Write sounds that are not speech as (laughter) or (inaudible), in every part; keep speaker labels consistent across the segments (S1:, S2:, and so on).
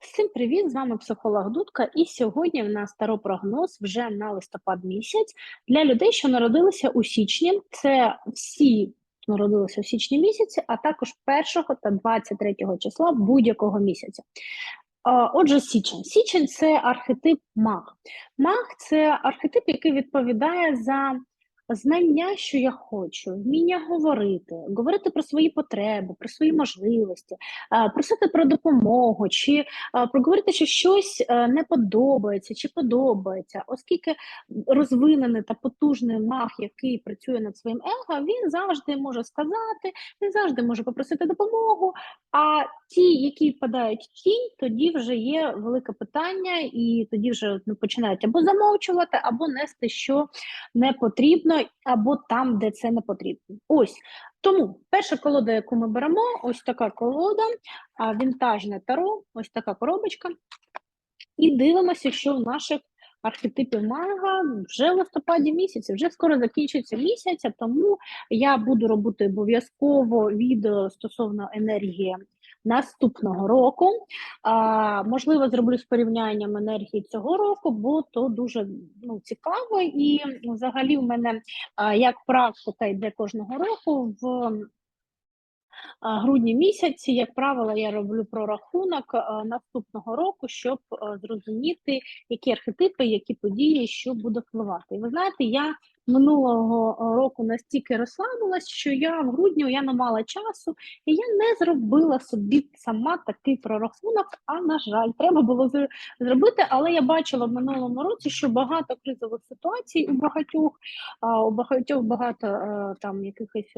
S1: Всім привіт! З вами психолог Дудка, і сьогодні в нас таропрогноз вже на листопад місяць для людей, що народилися у січні. Це всі народилися у січні місяці, а також 1 та 23 числа будь-якого місяця. Отже, січень. Січень це архетип маг. Маг це архетип, який відповідає за знання, що я хочу, вміння говорити, говорити про свої потреби, про свої можливості, просити про допомогу, чи проговорити, що щось е, не подобається чи подобається, оскільки розвинений та потужний маг, який працює над своїм его, він завжди може сказати, він завжди може попросити допомогу. А ті, які впадають в тінь, тоді вже є велике питання, і тоді вже ну, починають або замовчувати, або нести що не потрібно, або там, де це не потрібно. Ось тому перша колода, яку ми беремо, ось така колода, вінтажне таро, ось така коробочка. І дивимося, що у наших архетипів мага вже в листопаді місяці, вже скоро закінчиться місяць, тому я буду робити обов'язково відео стосовно енергії наступного року. А, Можливо, зроблю з порівнянням енергії цього року, бо то дуже ну, цікаво. І взагалі в мене а, як практика йде кожного року в грудні місяці, як правило, я роблю прорахунок наступного року, щоб зрозуміти, які архетипи, які події, що буде впливати. І ви знаєте, я минулого року настільки розслабилась, що я в грудні я не мала часу, і я не зробила собі сама такий прорахунок. А на жаль, треба було зробити. Але я бачила в минулому році, що багато кризових ситуацій у багатьох, а у багатьох багато там якихось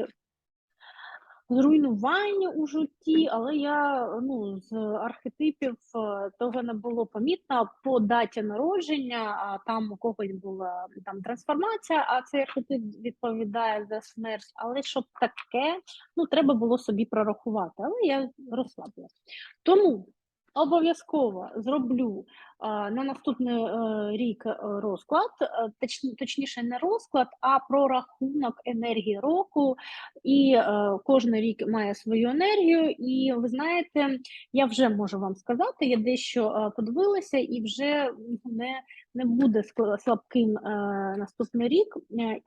S1: зруйнування у житті, але я ну з архетипів е, того не було помітно по даті народження. А там у когось була там трансформація, а цей архетип відповідає за смерть. Але щоб таке, ну треба було собі прорахувати. Але я розслабилася. Тому Обов'язково зроблю на наступний е, рік е, розклад, е, точ, точніше, не розклад, а прорахунок енергії року. І кожен рік має свою енергію. І ви знаєте, я вже можу вам сказати, я дещо подивилася і вже не не буде слабким наступний рік.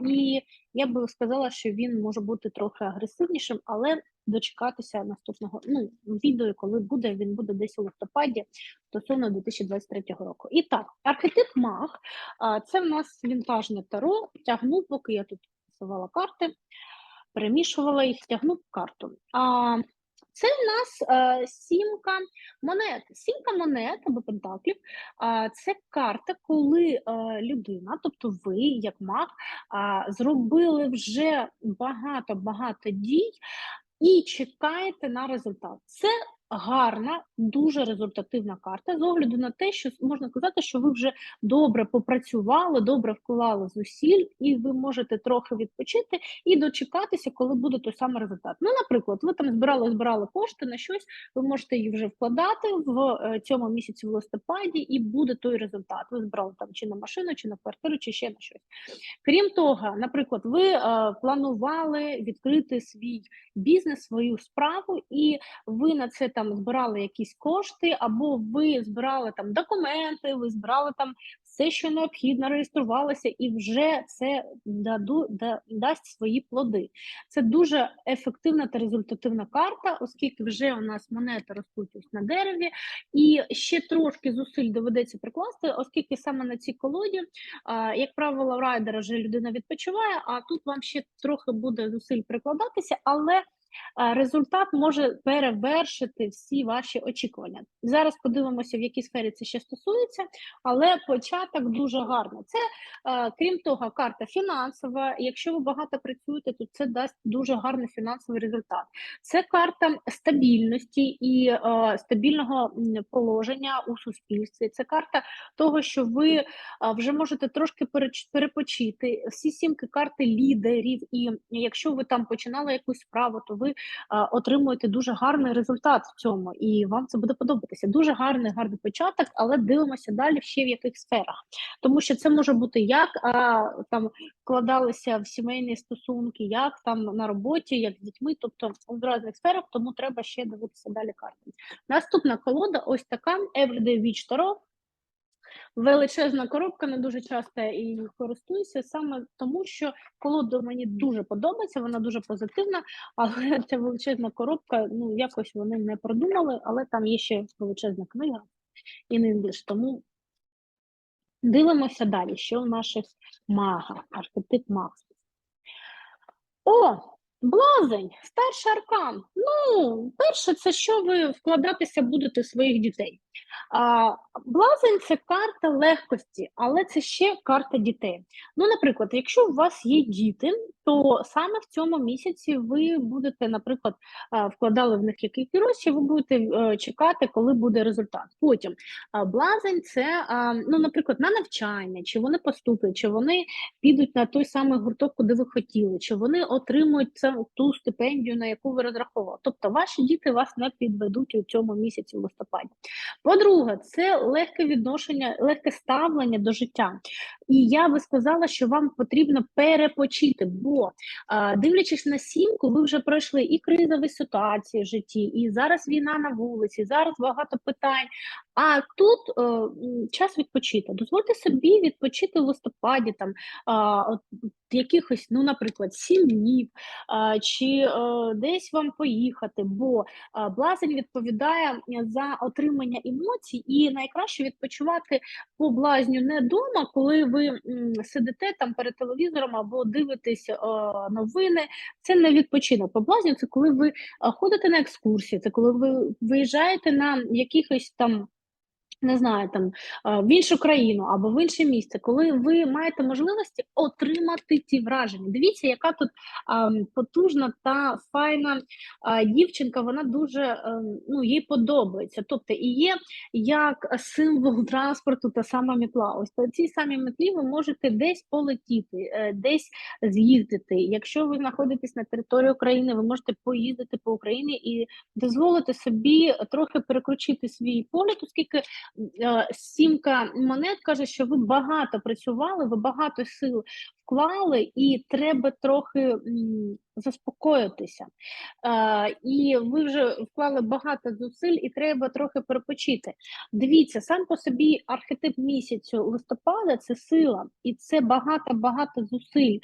S1: І я би сказала, що він може бути трохи агресивнішим, але дочекатися наступного ну, відео, коли буде, він буде десь у листопаді стосовно 2023 року. І так, архетип маг це в нас вінтажне таро. Тягну, поки я тут писувала карти, перемішувала їх, тягну карту. А це в нас е, сімка монет. Сімка монет або пентаклів е, це карта, коли е, людина, тобто ви, як маг, е, зробили вже багато-багато дій і чекаєте на результат. Це гарна, дуже результативна карта з огляду на те, що можна сказати, що ви вже добре попрацювали, добре вклали зусиль, і ви можете трохи відпочити і дочекатися, коли буде той самий результат. Ну, наприклад, ви там збирали, збирали кошти на щось, ви можете їх вже вкладати в е, цьому місяці в листопаді, і буде той результат. Ви збирали там чи на машину, чи на квартиру, чи ще на щось. Крім того, наприклад, ви е, планували відкрити свій бізнес, свою справу, і ви на це там там збирали якісь кошти, або ви збирали там документи, ви збирали там все, що необхідно, реєструвалося, і вже це даду, да, дасть свої плоди. Це дуже ефективна та результативна карта, оскільки вже у нас монети ростуть на дереві, і ще трошки зусиль доведеться прикласти, оскільки саме на цій колоді, а, як правило, райдера вже людина відпочиває, а тут вам ще трохи буде зусиль прикладатися, але результат може перевершити всі ваші очікування. Зараз подивимося, в якій сфері це ще стосується, але початок дуже гарний. Це крім того, карта фінансова. Якщо ви багато працюєте, то це дасть дуже гарний фінансовий результат. Це карта стабільності і стабільного положення у суспільстві. Це карта того, що ви вже можете трошки перепочити. Всі сімки карти лідерів, і якщо ви там починали якусь справу, то ви отримуєте дуже гарний результат в цьому, і вам це буде подобатися. Дуже гарний, гарний початок, але дивимося далі ще в яких сферах. Тому що це може бути як а, там вкладалися в сімейні стосунки, як там на роботі, як з дітьми, тобто в різних сферах, тому треба ще дивитися далі карти. Наступна колода ось така Everyday Witch Tarot. Величезна коробка, не дуже часто і користуюся саме тому, що колода мені дуже подобається, вона дуже позитивна, але (laughs) ця величезна коробка, ну якось вони не продумали, але там є ще величезна книга in English, тому дивимося далі, що у наших мага, архетип мага. О, блазень, старший аркан. Ну, перше, це що ви вкладатися будете в своїх дітей. Блазень це карта легкості, але це ще карта дітей. Ну, наприклад, якщо у вас є діти, то саме в цьому місяці ви будете, наприклад, вкладали в них якісь гроші, ви будете е, чекати, коли буде результат. Потім блазень це, ну, наприклад, на навчання, чи вони поступлять, чи вони підуть на той самий гурток, куди ви хотіли, чи вони отримують це, ту стипендію, на яку ви розраховували. Тобто ваші діти вас не підведуть у цьому місяці в листопаді. По-друге, це легке відношення, легке ставлення до життя. І я би сказала, що вам потрібно перепочити, бо дивлячись на сімку, ви вже пройшли і кризові ситуації в житті, і зараз війна на вулиці, зараз багато питань. А тут е, час відпочити. Дозвольте собі відпочити в листопаді, там а, от, якихось, ну, наприклад, сім днів, а, чи е, десь вам поїхати, бо а, блазень відповідає за отримання емоцій, і найкраще відпочивати по блазню не вдома, коли ви м, сидите там перед телевізором або дивитесь е, новини. Це не відпочинок. По блазню це коли ви е, ходите на екскурсії, це коли ви виїжджаєте на якихось там. Не знаю, там в іншу країну або в інше місце, коли ви маєте можливості отримати ті враження. Дивіться, яка тут а, потужна та файна а, дівчинка, вона дуже е, ну, їй подобається. Тобто і є як символ (laughs) транспорту та сама мітла. Ось по цій самій метлі ви можете десь полетіти, е, десь з'їздити. Якщо ви знаходитесь на території України, ви можете поїздити по Україні і дозволити собі трохи переключити свій політ, оскільки сімка монет каже, що ви багато працювали, ви багато сил вклали, і треба трохи заспокоїтися. І ви вже вклали багато зусиль, і треба трохи перепочити. Дивіться, сам по собі архетип місяцю листопада це сила, і це багато-багато зусиль.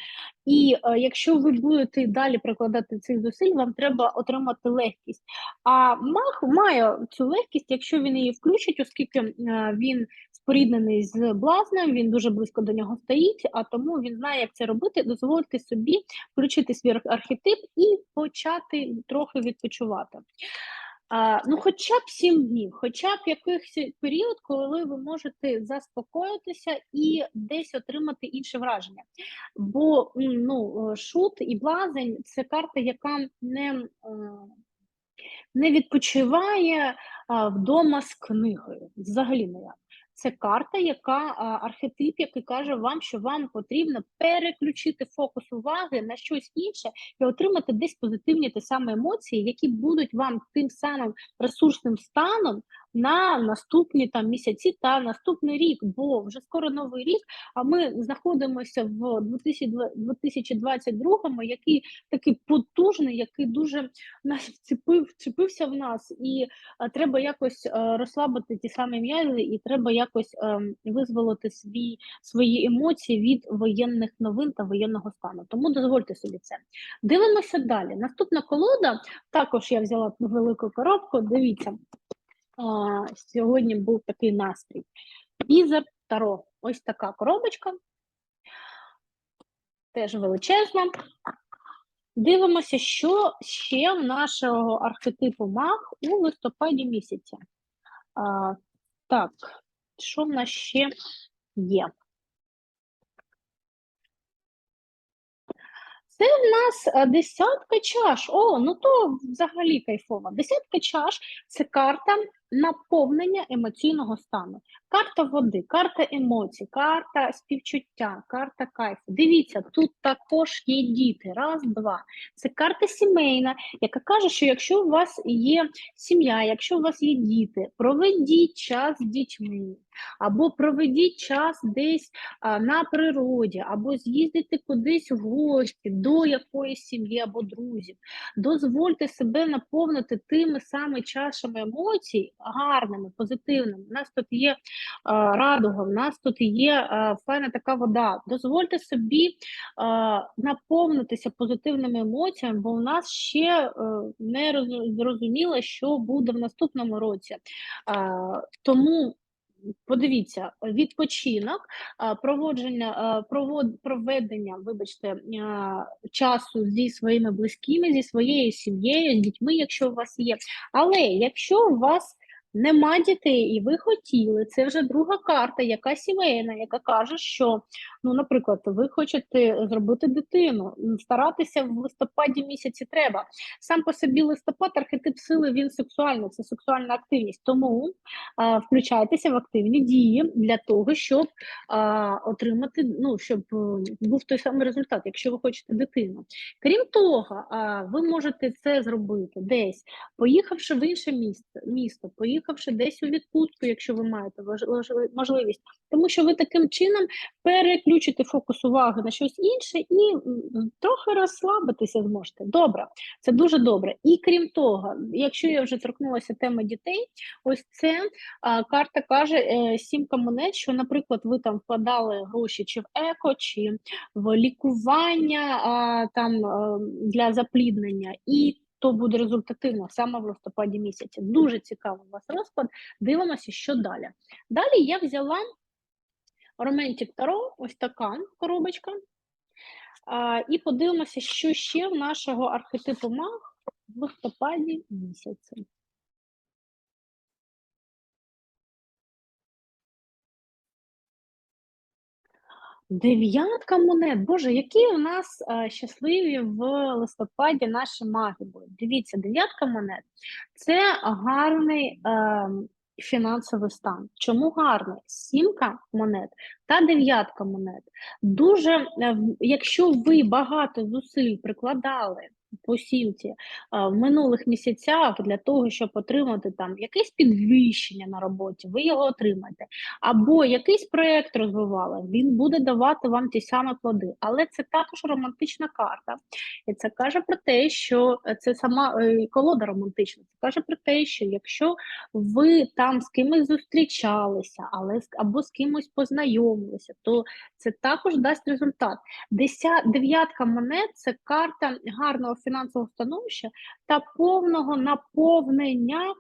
S1: І е, якщо ви будете далі прикладати цих зусиль, вам треба отримати легкість. А мах має цю легкість, якщо він її включить, оскільки е, він споріднений з блазнем, він дуже близько до нього стоїть, а тому він знає, як це робити. Дозвольте собі включити свій архетип і почати трохи відпочивати. А, ну, хоча б сім днів, хоча б якийсь період, коли ви можете заспокоїтися і десь отримати інше враження. Бо ну, е, шут і блазень це карта, яка не, е, не відпочиває вдома з книгою. Взагалі ніяк. Це карта, яка архетип, який каже вам, що вам потрібно переключити фокус уваги на щось інше і отримати десь позитивні ті самі емоції, які будуть вам тим самим ресурсним станом на наступні там місяці та наступний рік. Бо вже скоро новий рік. А ми знаходимося в 2022, який такий потужний, який дуже нас вцепив, вцепився в нас, і а, треба якось е, розслабити ті самі м'язи, і треба якось е, визволити свій свої емоції від воєнних новин та воєнного стану. Тому дозвольте собі це. Дивимося далі. Наступна колода також я взяла велику коробку. Дивіться, сьогодні був такий настрій. Візер Таро. Ось така коробочка. Теж величезна. Дивимося, що ще в нашого архетипу маг у листопаді місяці. А, так, що в нас ще є? Це в нас е, десятка чаш. О, ну то взагалі кайфово. Десятка чаш це карта наповнення емоційного стану. Карта води, карта емоцій, карта співчуття, карта кайфу. Дивіться, тут також є діти. Раз, два. Це карта сімейна, яка каже, що якщо у вас є сім'я, якщо у вас є діти, проведіть час з дітьми, або проведіть час десь а, на природі, або з'їздите кудись в гості до якоїсь сім'ї або друзів. Дозвольте себе наповнити тими саме чашами емоцій, гарними, позитивними. У нас тут є а, радуга, в нас тут є а, файна така вода. Дозвольте собі а, наповнитися позитивними емоціями, бо в нас ще е, не зрозуміло, що буде в наступному році. Тому подивіться, відпочинок, проводження, провод, проведення, вибачте, часу зі своїми близькими, зі своєю сім'єю, з дітьми, якщо у вас є. Але якщо у вас нема дітей і ви хотіли, це вже друга карта, яка сімейна, яка каже, що, ну, наприклад, ви хочете зробити дитину, старатися в листопаді місяці треба. Сам по собі листопад, архетип сили, він сексуальний, це сексуальна активність. Тому а, включайтеся в активні дії для того, щоб а, отримати, ну, щоб е, був той самий результат, якщо ви хочете дитину. Крім того, а, ви можете це зробити десь, поїхавши в інше місце, місто, поїхавши десь у відпустку, якщо ви маєте можливість, тому що ви таким чином переключите фокус уваги на щось інше і трохи розслабитися зможете. Добре, це дуже добре. І крім того, якщо я вже торкнулася теми дітей, ось це а, карта каже е, сімка монет, що, наприклад, ви там вкладали гроші чи в еко, чи в лікування а, там е, для запліднення, і то буде результативно саме в листопаді місяці. Дуже цікавий у вас розклад. Дивимося, що далі. Далі я взяла Romantic Таро, ось така коробочка. І подивимося, що ще в нашого архетипу маг в листопаді місяці. Дев'ятка монет. Боже, які у нас е, щасливі в листопаді наші маги були. Дивіться, дев'ятка монет це гарний е, фінансовий стан. Чому гарний? Сімка монет та дев'ятка монет. Дуже, е, якщо ви багато зусиль прикладали по сімці е, в минулих місяцях для того, щоб отримати там якесь підвищення на роботі, ви його отримаєте або якийсь проєкт розвивали, він буде давати вам ті самі плоди. Але це також романтична карта. І це каже про те, що е, це сама е, колода романтична. Це каже про те, що якщо ви там з кимось зустрічалися, але або з кимось познайомилися, то це також дасть результат. Деся, дев'ятка монет це карта гарного фінансового становища та повного наповнення е,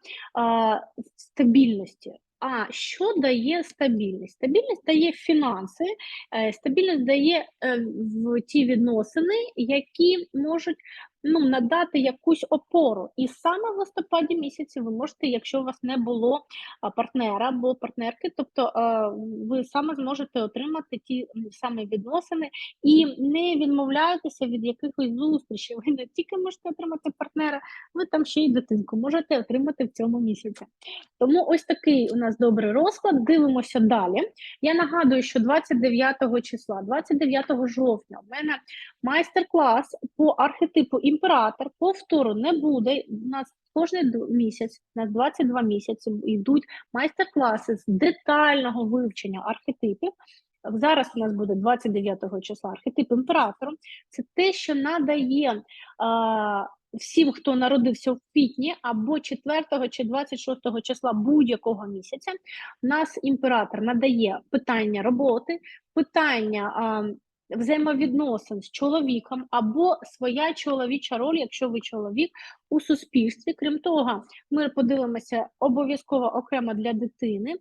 S1: стабільності. А що дає стабільність? Стабільність дає фінанси, е, стабільність дає е, ті відносини, які можуть ну, надати якусь опору. І саме в листопаді місяці ви можете, якщо у вас не було партнера або партнерки, тобто ви саме зможете отримати ті м, саме відносини і не відмовляєтеся від якихось зустрічей. Ви не тільки можете отримати партнера, ви там ще й дитинку можете отримати в цьому місяці. Тому ось такий у нас добрий розклад. Дивимося далі. Я нагадую, що 29 числа, 29 жовтня, у мене майстер-клас по архетипу імператор. Повтору не буде. У нас кожен місяць, на 22 місяці йдуть майстер-класи з детального вивчення архетипів. Зараз у нас буде 29 числа архетип імператора. Це те, що надає а, всім, хто народився в квітні або 4 чи 26 числа будь-якого місяця. Нас імператор надає питання роботи, питання взаємовідносин з чоловіком або своя чоловіча роль, якщо ви чоловік у суспільстві. Крім того, ми подивимося обов'язково окремо для дитини.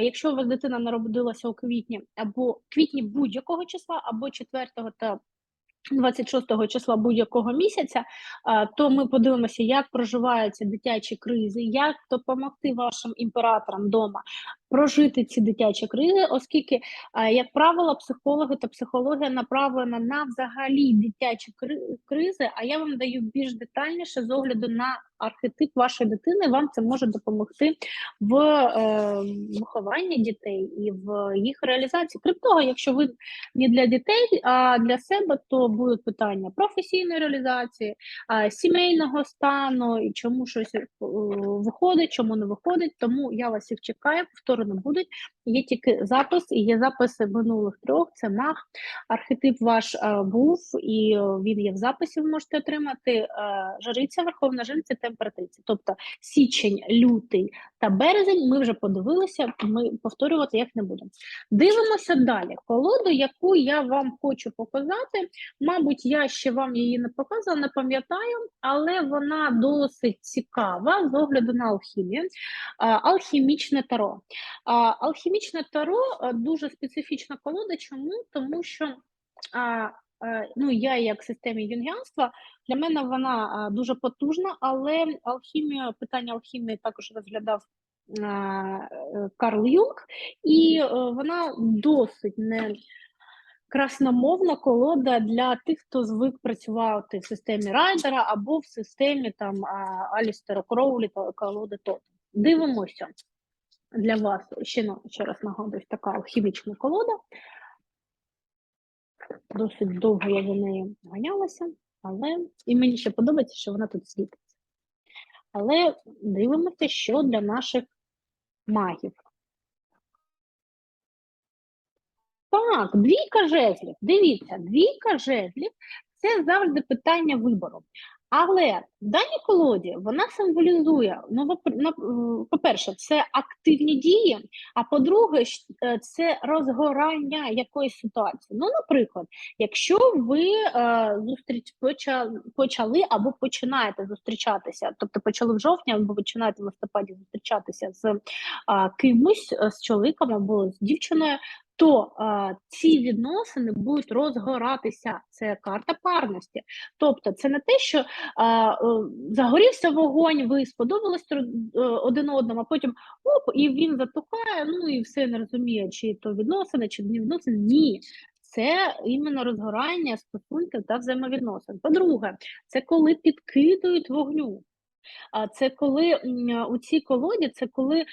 S1: Якщо у вас дитина народилася у квітні або квітні будь-якого числа, або 4 та 26 числа будь-якого місяця, то ми подивимося, як проживаються дитячі кризи, як допомогти вашим імператорам вдома прожити ці дитячі кризи, оскільки, е, як правило, психологи та психологія направлена на взагалі дитячі кризи, а я вам даю більш детальніше з огляду на архетип вашої дитини. Вам це може допомогти в е, вихованні дітей і в їх реалізації. Крім того, якщо ви не для дітей, а для себе, то будуть питання професійної реалізації, е, сімейного стану і чому щось виходить, чому не виходить. Тому я вас всіх чекаю, повтори не будуть. Є тільки запис, і є записи минулих трьох. Це маг. Архетип ваш е, був, і е, він є в записі. Ви можете отримати. Е, жриця, верховна жриця, температриця. Тобто січень, лютий та березень. Ми вже подивилися. Ми повторювати їх не будемо. Дивимося далі. Колоду, яку я вам хочу показати. Мабуть, я ще вам її не показувала, не пам'ятаю, але вона досить цікава з огляду на алхімію. Алхімічне таро. Алхімічне таро дуже специфічна колода. Чому? Тому що е, ну, я як в системі юнгіанства, для мене вона дуже потужна, але алхімія, питання алхімії також розглядав е, Карл Юнг, і е, вона досить не красномовна колода для тих, хто звик працювати в системі райдера або в системі там Алістера Кроулі колоди Тот. Дивимося для вас ще, ще раз нагадую, така алхімічна колода. Досить довго я за нею ганялася, але і мені ще подобається, що вона тут світиться. Але дивимося, що для наших магів. Так, двійка жезлів. Дивіться, двійка жезлів це завжди питання вибору. Але в даній колоді вона символізує, ну, е, по-перше, це активні дії, а по-друге, е, це розгорання якоїсь ситуації. Ну, наприклад, якщо ви е, зустріч почали, або починаєте зустрічатися, тобто почали в жовтні або починаєте в листопаді зустрічатися з а, кимось, е, з чоловіком або з дівчиною, то а, ці відносини будуть розгоратися. Це карта парності. Тобто, це не те, що а, загорівся вогонь, ви сподобались один одному, а потім оп, і він затухає, ну і все не розуміє, чи то відносини, чи не відносини. Ні. Це іменно розгорання стосунків та взаємовідносин. По-друге, це коли підкидують вогню. Це коли у цій колоді, це коли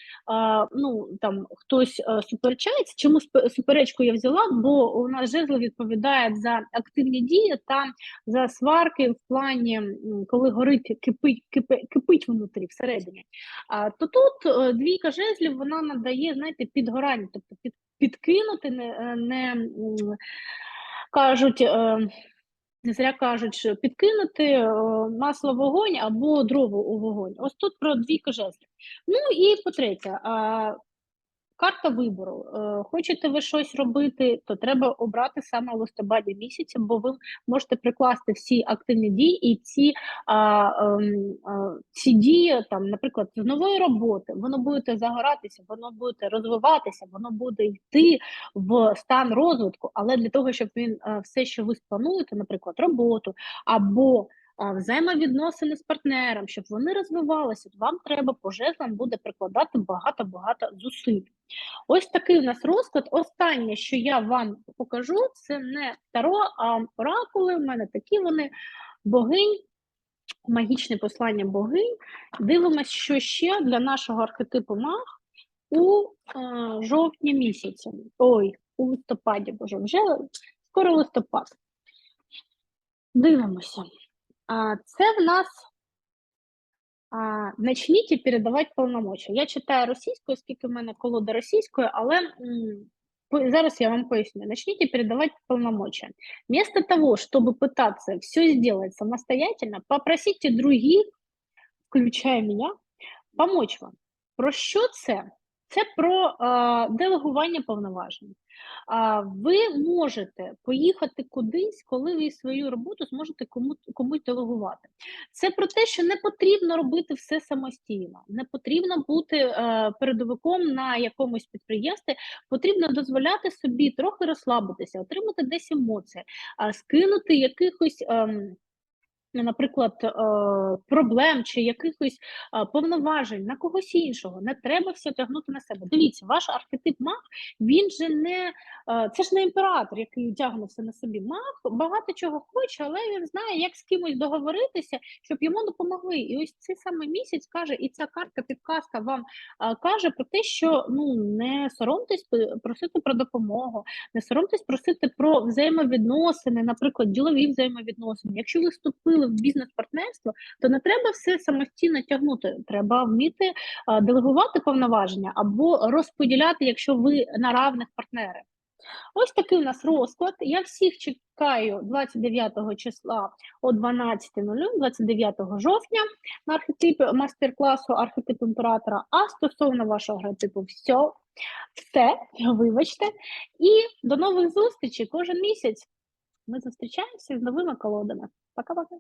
S1: ну там хтось суперечається. Чому суперечку я взяла? Бо у нас жезл відповідає за активні дії та за сварки в плані, коли горить, кипить, кипить, кипить внутрі всередині. То тут е, двійка жезлів вона надає, знаєте, підгорання, тобто під, підкинути не, е, не кажуть. Не зря кажуть, що підкинути е, масло в вогонь або дрова у вогонь. Ось тут про двійка жезлів. Ну і по-третє, а, карта вибору. Е, Хочете ви щось робити, то треба обрати саме листопаді місяці, бо ви можете прикласти всі активні дії і ці, а, ем, а, ці дії, там, наприклад, з нової роботи, воно буде загоратися, воно буде розвиватися, воно буде йти в стан розвитку, але для того, щоб він е, все, що ви сплануєте, наприклад, роботу або взаємовідносини з партнером, щоб вони розвивалися, вам треба по буде прикладати багато-багато зусиль. Ось такий у нас розклад. Останнє, що я вам покажу, це не таро, а оракули. У мене такі вони богинь, магічне послання богинь. Дивимось, що ще для нашого архетипу маг у е, жовтні місяці. Ой, у листопаді, боже, вже скоро листопад. Дивимося. Це в нас а, начніть передавати повномочия. Я читаю російською, оскільки в мене колода російською, але зараз я вам поясню. Начните передавать полномочия. Вместо того, чтобы пытаться все сделать самостоятельно, попросите других, включая меня, помочь вам. Про що це? Це про а, делегування повноважень. А, ви можете поїхати кудись, коли ви свою роботу зможете кому, комусь делегувати. Це про те, що не потрібно робити все самостійно, не потрібно бути е, передовиком на якомусь підприємстві, потрібно дозволяти собі трохи розслабитися, отримати десь емоції, а, скинути якихось. ем, наприклад, е, проблем чи якихось е, повноважень на когось іншого. Не треба все тягнути на себе. Дивіться, ваш архетип маг, він же не е, це ж не імператор, який тягне все на собі. Маг багато чого хоче, але він знає, як з кимось договоритися, щоб йому допомогли. І ось цей самий місяць каже, і ця картка підказка вам каже про те, що ну не соромтесь просити про допомогу, не соромтесь просити про взаємовідносини, наприклад, ділові взаємовідносини. Якщо ви вступили в бізнес-партнерство, то не треба все самостійно тягнути. Треба вміти делегувати повноваження або розподіляти, якщо ви на равних партнери. Ось такий у нас розклад. Я всіх чекаю 29 числа о 12.00, 29 жовтня на архетип мастер-класу архетип імператора. А стосовно вашого архетипу, все, все, вибачте. І до нових зустрічей кожен місяць. Ми зустрічаємося з новими колодами. Пока-пока.